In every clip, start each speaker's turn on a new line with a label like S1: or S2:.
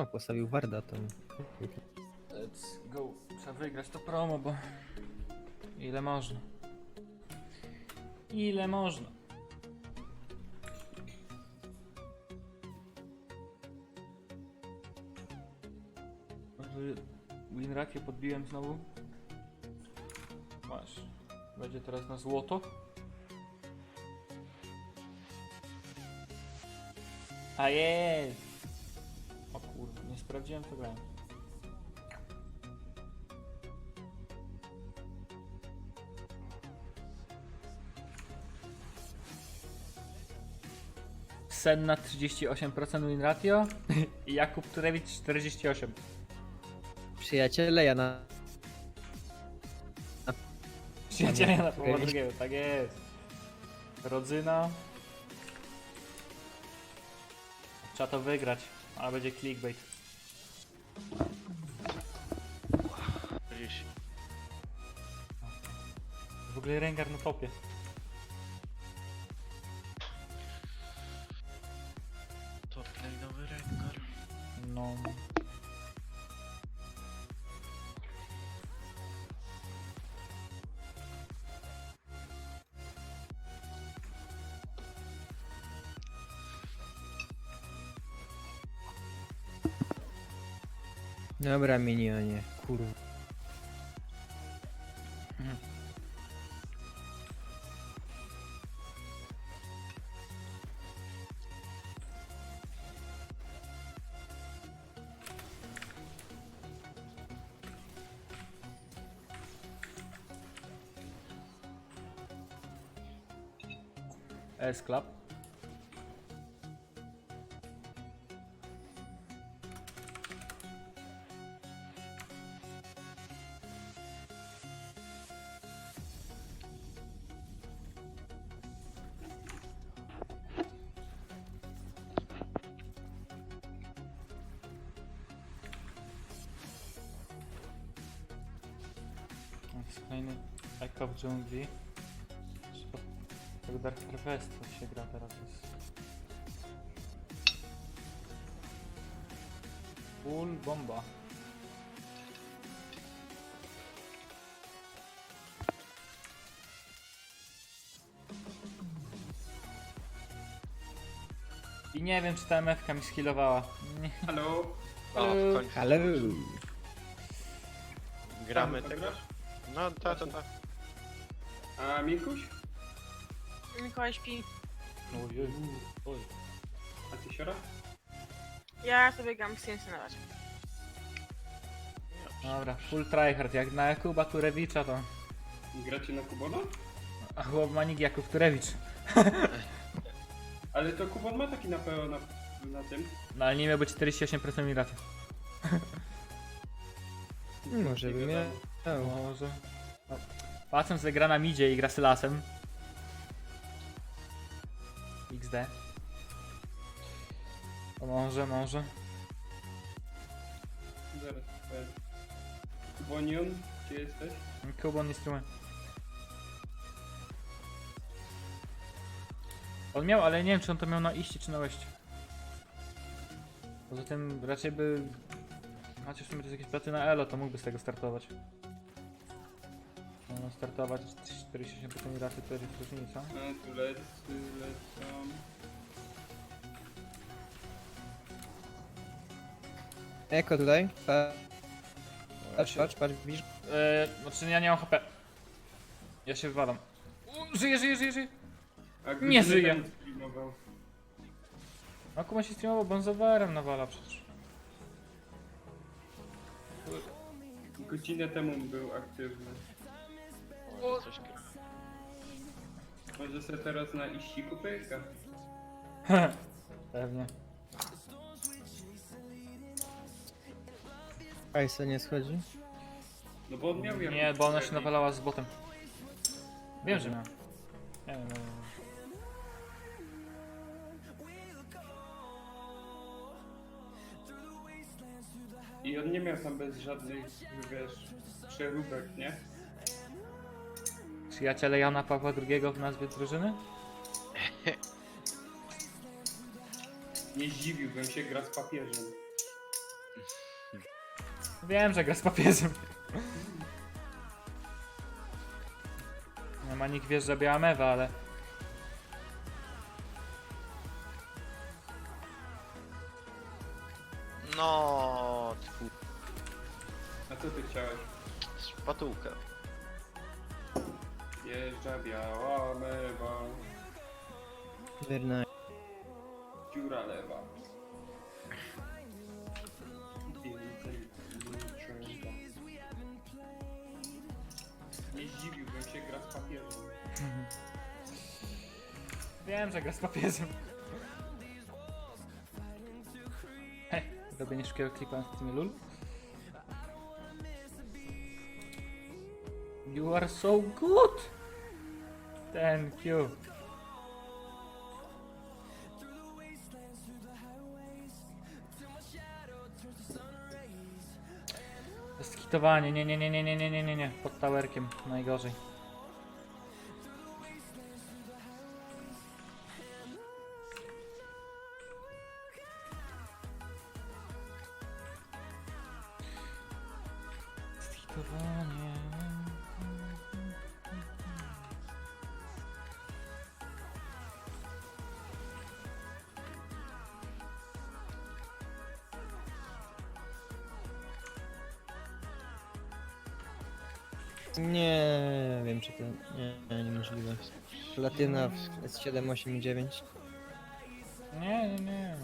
S1: O, postawił Warda to.
S2: Let's go. Trzeba wygrać to promo, bo... Ile można? Ile można? Winrakie podbiłem znowu? Masz. Będzie teraz na złoto? A jest! Sprawdziłem co grałem. Senna 38% win ratio i Jakub Turewicz 48.
S1: Przyjaciele, ja na...
S2: Przyjaciele na połowa drugiego, tak jest. Rodzyna. Trzeba to wygrać, ale będzie clickbait.
S3: 40.
S2: W ogóle Rengar na topie.
S1: Dobra, minionie. Kurwa.
S2: S Club. Dżungli. Tak Dark Harvest się gra teraz jest. Full bomba. I nie wiem czy ta MF-ka mi skillowała. Nie.
S4: Halo?
S3: O, w końcu.
S1: Halo!
S3: Gramy tego? No, ta, ta, ta.
S4: A Mikuś?
S5: Mikołaj śpi.
S2: Oj, oj, oj.
S4: A ty siora?
S5: Ja sobie na razie.
S2: Dobra, full tryhard, jak na Jakuba Turewicza to...
S4: Gracie na Kubona?
S2: A chłop ma nick Jakub Turewicz.
S4: Ale to Kubon ma taki na PO na, na tym.
S2: No ale nie miał być 48% mi raty.
S1: Może by
S4: Nie
S1: miał.
S2: Może. Patrząc, że gra na midzie i gra z lasem. XD. To może, może.
S4: Zaraz, zaraz. Kubonion, gdzie jesteś?
S2: Kubon nie streamuje. On miał, ale nie wiem czy on to miał na iście czy na łeście. Poza tym raczej by... Macie w sumie jakieś platy na elo, to mógłby z tego startować. No, startować 47% raty to jest różnica.
S4: A tu lecę, lecą.
S1: Eko tutaj. Pa- Patrz, patrz, patrz, widzisz?
S2: Eee, znaczy ja nie mam HP. Ja się wywalam. U, Żyję, żyję, żyję, żyję.
S4: A
S2: Nie
S4: godzinę
S2: żyje.
S4: temu streamował.
S2: A kuma się streamował, bo on za VR-em nawala przecież.
S4: Godzinę temu był aktywny.
S3: O, coś gra.
S4: Może sobie teraz na iściku pyka.
S2: Pewnie.
S1: Kajsa nie schodzi.
S4: No bo on miał jakąś
S2: Nie, bo ona się nawalała z botem. Wiem, że miała. Nie wiem, nie wiem.
S4: I on nie miał tam bez żadnych, wiesz, przeróbek, nie?
S2: Przyjaciele Jana Pawła II w nazwie drużyny?
S4: Nie zdziwiłbym się, gra z papieżem.
S2: Wiem, że gra z papieżem. Nie ma nikt wiesz, że biała mewa, ale...
S3: No, tfu,
S4: A co ty chciałeś?
S3: szpatułkę.
S4: Jeżdża biała mewa,
S1: nice.
S4: dziura lewa. Więcej niczego. Nie zdziwiłbym się, gra z papieżem.
S2: Wiem, że gra z papieżem. Hej, robienie szybkiego klipa na tym lul. You are so good! Thank you. Skitowanie, nie, nie, nie, nie, nie, nie, nie, nie, nie, pod towerkiem, najgorzej. Skitowanie.
S1: Nie wiem czy to... Nie, nie, niemożliwe. Platyna w S7, 8 i 9.
S2: Nie, nie, nie.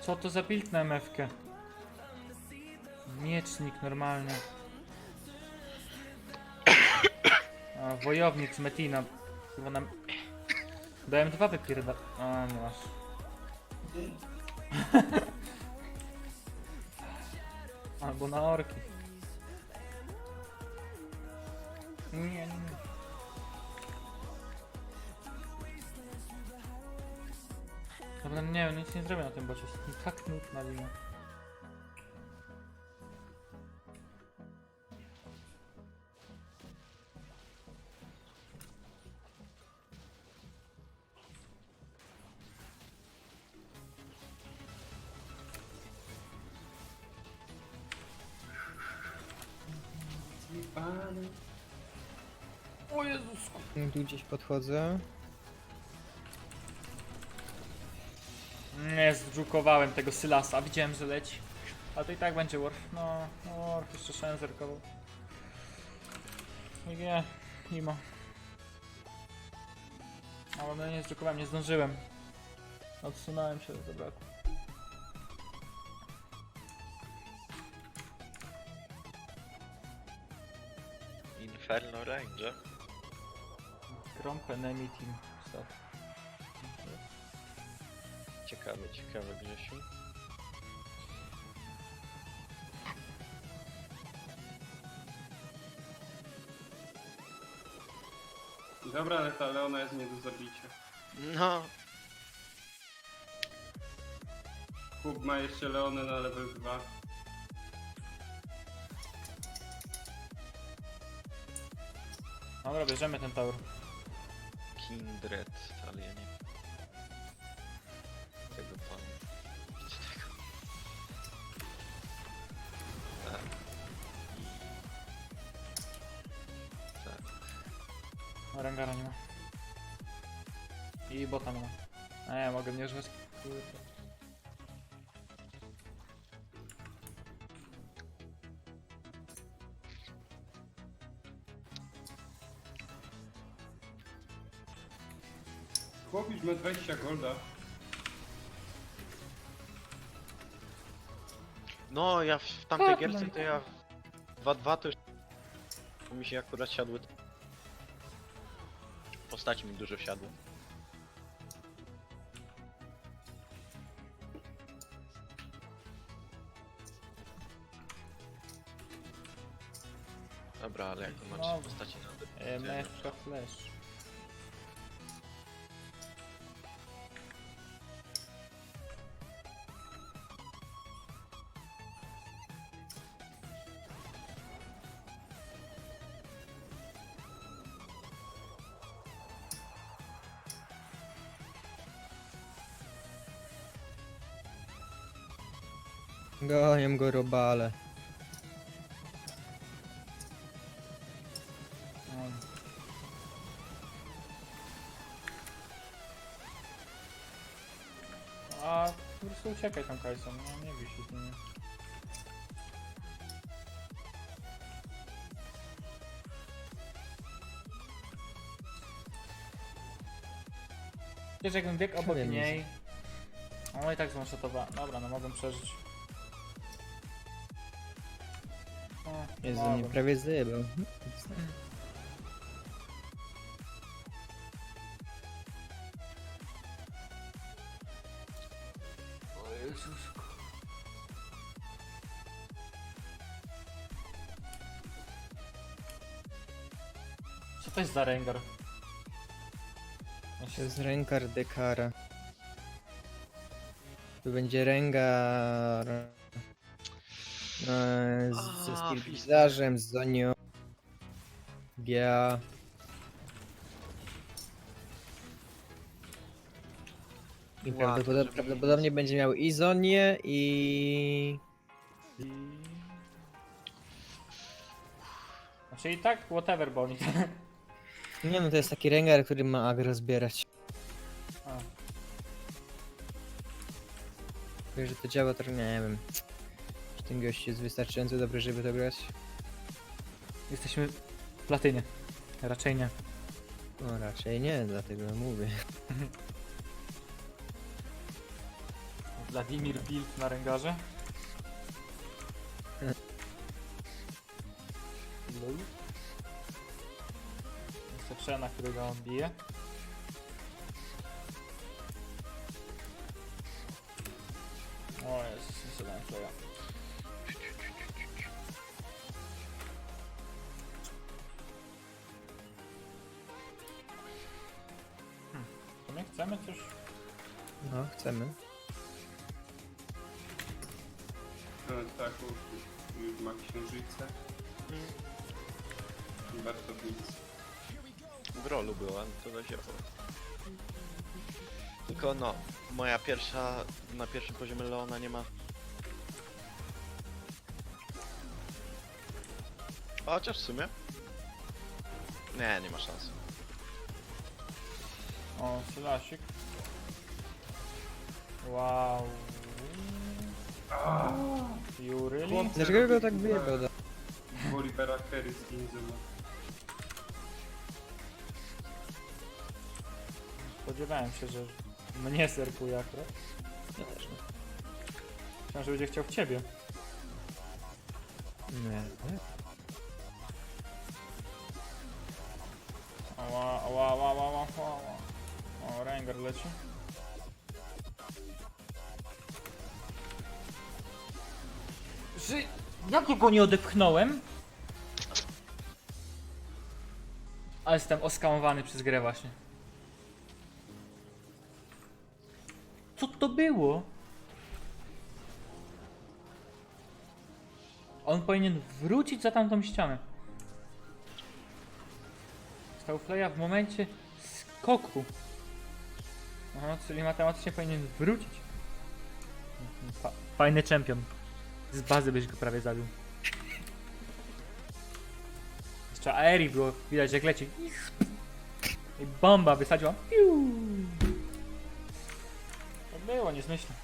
S2: Co to za build na MFK? Miecznik normalny. A, wojownik z Metina. Chyba nam... Dałem dwa wypierda... A, no masz. Albo na orki. Nie, nie, nie. Dobra, nie wiem, nic nie zrobię na tym bocie. Jestem tak nudna lina.
S1: Gdzieś podchodzę.
S2: Nie, zdżukowałem tego Sylasa, widziałem, że leci. A to i tak będzie Worf. No, no Worf jeszcze szałem zerkował. Nie, nie, mimo. Ale no nie zdżukowałem, nie zdążyłem. Odsunąłem się, zabrakło.
S3: Inferno Range.
S2: Gromp enemy team. Stop.
S3: Ciekawe, ciekawe Grzesiu.
S4: Dobra, ale ta Leona jest nie do zabicia.
S3: No,
S4: Kup ma jeszcze Leonę na level 2.
S2: Dobra, bierzemy ten tower.
S3: Kindred, ale ja nie... Tego pana. Widzicie tego? Tak. I... Tak.
S2: Rangara nie ma. I bota nie ma. Ja mogę nie używać. Kurde.
S4: Chłopisz ma 20 golda.
S3: No, ja w w tamtej
S2: Tak,
S3: gierce to ja... 2-2 to już... bo mi się akurat siadły... Postaci mi dużo siadły. Dobra, ale jak to macie postaci na
S2: E, Flash.
S1: Gonią go robale.
S2: No. A po prostu uciekaj tam Kajson, no nie bij się z nimi. Wiesz, jakbym biegł obok
S1: wiem,
S2: niej... No i tak złączatowa. Dobra, no mogę przeżyć. O,
S1: Jezu, mnie prawie zjebał.
S2: O Jezusko. Co to jest za Rengar? On
S1: To
S2: się
S1: jest Rengar Dekara. Tu będzie Rengar... e, z- Ze
S3: A,
S1: Skillbizarzem, z Zonią. Gia. I prawdopodobnie,
S3: żeby
S1: prawdopodobnie będzie miał i Zonię i...
S2: I... Znaczy i tak, whatever, bo oni...
S1: Nie no, to jest taki Rengar, który ma agro zbierać.
S2: A,
S1: Wiesz, że to działa, to nie wiem. Ten gość jest wystarczająco dobry, żeby to grać?
S2: jesteśmy w platynie. Raczej nie.
S1: No raczej nie, dlatego mówię.
S2: Wladimir Bild na Rengarze. Lol. Jest Przena, którego on bije. O Jezus, nie chcemy coś...
S1: No, chcemy.
S4: No tak, już ma księżyce. Bartownicy.
S3: W rolu była, to da się. Tylko no, moja pierwsza, na pierwszym poziomie Leona nie ma. Chociaż w sumie. Nie, nie ma szans.
S2: O, Sylasik. Wow. You really?
S4: Chłopcy
S1: Dlaczego go
S4: robi,
S1: tak wyjebał? da-
S4: Bolivera Kerry z.
S2: Spodziewałem się, że mnie serkuje akurat.
S1: Ja też nie.
S2: Myślałem, że będzie chciał w ciebie.
S1: Nie.
S2: Ała, Rengar leci. Jak ja go nie odepchnąłem? Ale jestem oskamowany przez grę właśnie. Co to było? On powinien wrócić za tamtą ścianę. Stał Flaya w momencie skoku. Aha, czyli matematycznie powinien wrócić. Fa fajny czempion. Z bazy byś go prawie zabił. Jeszcze Aeri było widać jak leci. I bomba wysadziła. Piu. To było niezmyślne.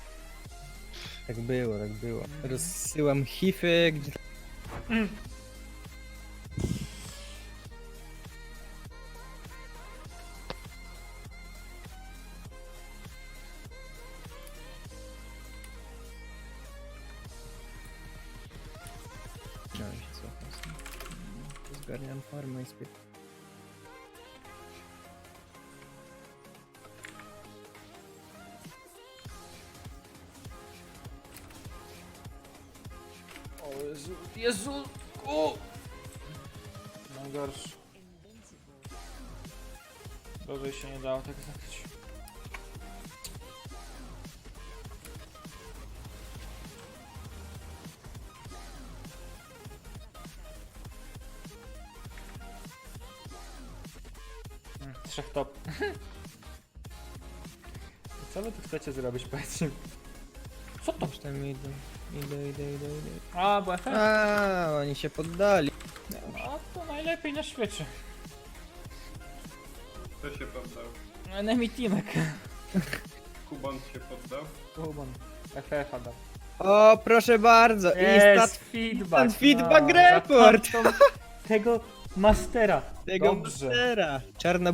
S1: Tak było, tak było. Rozsyłam hify, gdzie... No Spię...
S2: O Jezu, Jezu! O! Najgorszy. Gorzej się nie dało tak zagrać. Co wy tu chcecie zrobić, powiedzcie mi? Co to?
S1: Już tam idę. Idę, idę, idę, idę.
S2: A, bo FF?
S1: A, oni się poddali.
S2: No to najlepiej na świecie.
S4: Kto się poddał?
S2: Enemy teamek.
S4: Kubon się poddał?
S2: Kubon. FF-a dał.
S1: O, proszę bardzo,
S2: Jest
S1: instant
S2: feedback.
S1: instant feedback
S2: no,
S1: report.
S2: Tego mastera.
S1: tego
S2: Dobrze.
S1: mastera. Czarna